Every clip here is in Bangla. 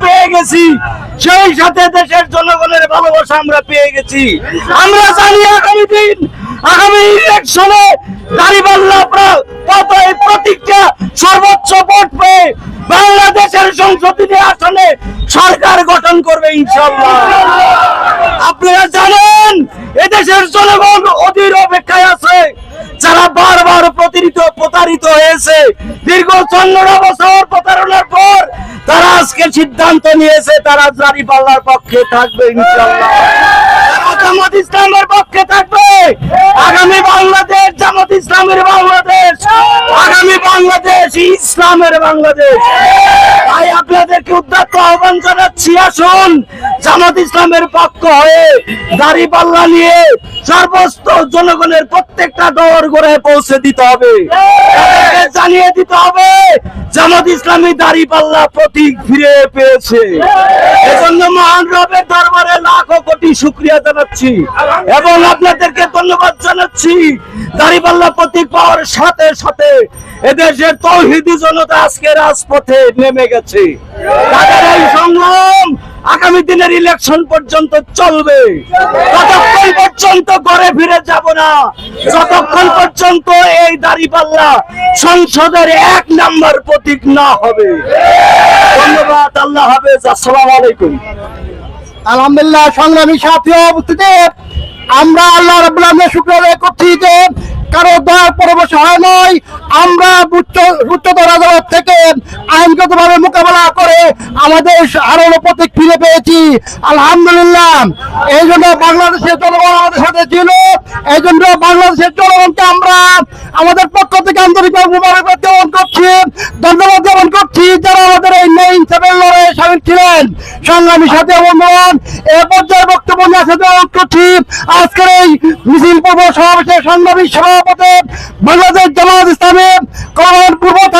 পেয়ে গেছি। সেই সাথে দেশের জনগণের ভালোবাসা আমরা পেয়ে গেছি। আমরা জানি আগামী দিন, আগামী ইলেকশনে দাঁড়িপাল্লা প্র- কত এই প্রতীকটা সর্বোচ্চ ভোট পেয়ে বাংলাদেশের সংসদীয় আসনে সরকার গঠন করবে ইনশাল্লাহ আপনারা জানেন, এদেশের জনগণ অধীর অপেক্ষায় আছে। যারা বারবার প্রতারিত প্রতারিত হয়েছে, দীর্ঘ পনেরো বছর প্রতারণার পর তারা আজকে সিদ্ধান্ত নিয়েছে, তারা জারি পাল্লার পক্ষে থাকবে ইনশাল্লাহ জামাত ইসলামের পক্ষে থাকবে। আগামী বাংলাদেশ জামাত ইসলামের বাংলাদেশ। আগামী বাংলাদেশ ইসলামের বাংলাদেশ। তাই আপনাদেরকে উদ্যত আহ্বান জানাচ্ছি, আসুন। জামাত ইসলামের পক্ষ হয়ে দাড়ি পাল্লা নিয়ে সর্বস্ত জনগণের প্রত্যেকটা দর করে পৌঁছে দিতে হবে। জানিয়ে দিতে হবে, জামাত ইসলামী দাড়ি পাল্লা প্রতীক ফিরে পেয়েছে। এজন্য মহান রবের দরবারে লাখো কোটি শুক্রিয়া জানাচ্ছি এবং আপনাদেরকে ধন্যবাদ জানাচ্ছি। দাড়িপাল্লা প্রতীক পাওয়ার সাথে সাথে এদেশের তৌহিদি জনতা আজকে রাজপথে নেমে গেছে। আগামী দিনের ইলেকশন পর্যন্ত চলবে। ততক্ষণ পর্যন্ত ঘরে ফিরে যাব না, যতক্ষণ পর্যন্ত এই দাড়িপাল্লা সংসদের এক নাম্বার প্রতীক না হবে। ধন্যবাদ, আল্লাহ হাফেজ, আসসালামু আলাইকুম। আলহামদুলিল্লাহ, সংগ্রামী সাথী উপস্থিতি, আমরা আল্লাহ রাব্বুল আলামিনের শুকর আদায় করছি যে কারও দয়ার পরবশ হয় নাই আমরা উচ্চ, উচ্চতর আদালত থেকে আইনগতভাবে মোকাবেলা করে আমাদের আরও প্রতীক ফিরে পেয়েছি। আলহামদুলিল্লাহ। এই জন্য বাংলাদেশের জনগণ আমাদের সাথে ছিল। এই জন্য বাংলাদেশের জনগণকে আমরা আমাদের পক্ষ থেকে আন্তরিকভাবে মুবারকবাদ জ্ঞাপন করছি, ধন্যবাদ জ্ঞাপন করছি। যারা আমাদের এই নেই ইনসাফের লড়াইয়ে সামিল ছিলেন, সংগ্রামী সাথে বন্ধুগণ এ পর্যায়ে বক্তব্য নিয়ে আসতে করছি, আজকের এই মিছিল পূর্ব সমাবেশের সংগ্রামী সভাপতি বাংলাদেশ জামাত ইসলামী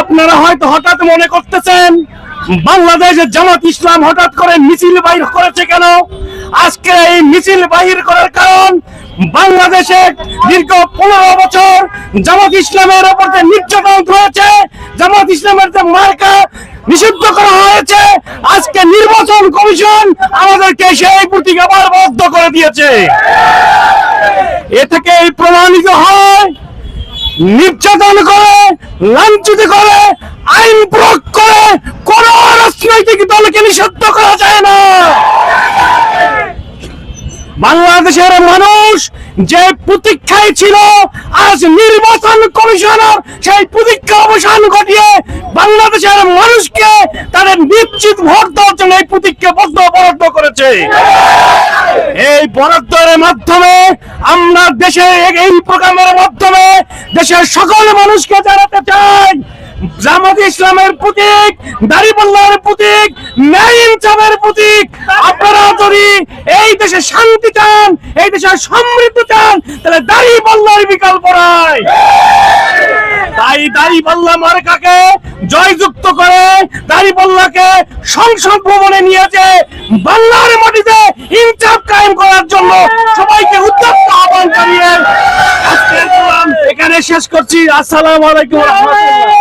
আপনারা হয়তো হঠাৎ মনে করতেছেন বাংলাদেশের জামাত ইসলাম হঠাৎ করে মিছিল বাইর করেছে কেন? আজকে এই মিছিল বাহির করার কারণ বাংলাদেশে দীর্ঘ পনেরো বছর জামাত ইসলামের ওপর যে নির্যাতন হয়েছে, জামাত ইসলামের যে মার্কা নিষিদ্ধ করা হয়েছে, আজকে নির্বাচন কমিশন আমাদেরকে সেই প্রতীক আবার বদ্ধ করে দিয়েছে। এ থেকে এই প্রমাণিত হয় নির্যাতন করে, লাঞ্ছিত করে, আইন প্রয়োগ করে কোন রাজনৈতিক দলকে নিষিদ্ধ করা যায় না। বাংলাদেশের মানুষ যে প্রতীক্ষায় ছিল, আজ নির্বাচন কমিশনার সেই প্রতীক্ষা অবসান ঘটিয়ে বাংলাদেশের মানুষকে তাদের নিশ্চিত ভোট দেওয়ার জন্য এই প্রতীক্ষা বদ্ধ বরাদ্দ করেছে। এই বরাদ্দের মাধ্যমে আমরা দেশে এই প্রোগ্রামের মাধ্যমে দেশের সকল মানুষকে জানাতে চাই। জামাত ইসলামের প্রতীক দাড়িপাল্লার প্রতীক ন্যায় ইনসাফের প্রতীক, আপনারা যদি এই দেশে শান্তি চান, এই দেশে সমৃদ্ধ চান, তাহলে দাড়িপাল্লার বিকল্প নাই। তাই দাড়িপাল্লা মার্কাকে জয়যুক্ত করে দাড়িপাল্লাকে সংসদ ভবনে নিয়েছে বাংলার মাটিতে ইনসাফ কায়েম করার জন্য সবাইকে উত্তপ্ত আহ্বান জানিয়ে এখানে শেষ করছি। আসসালাম আলাইকুম রহমতুল্লাহ।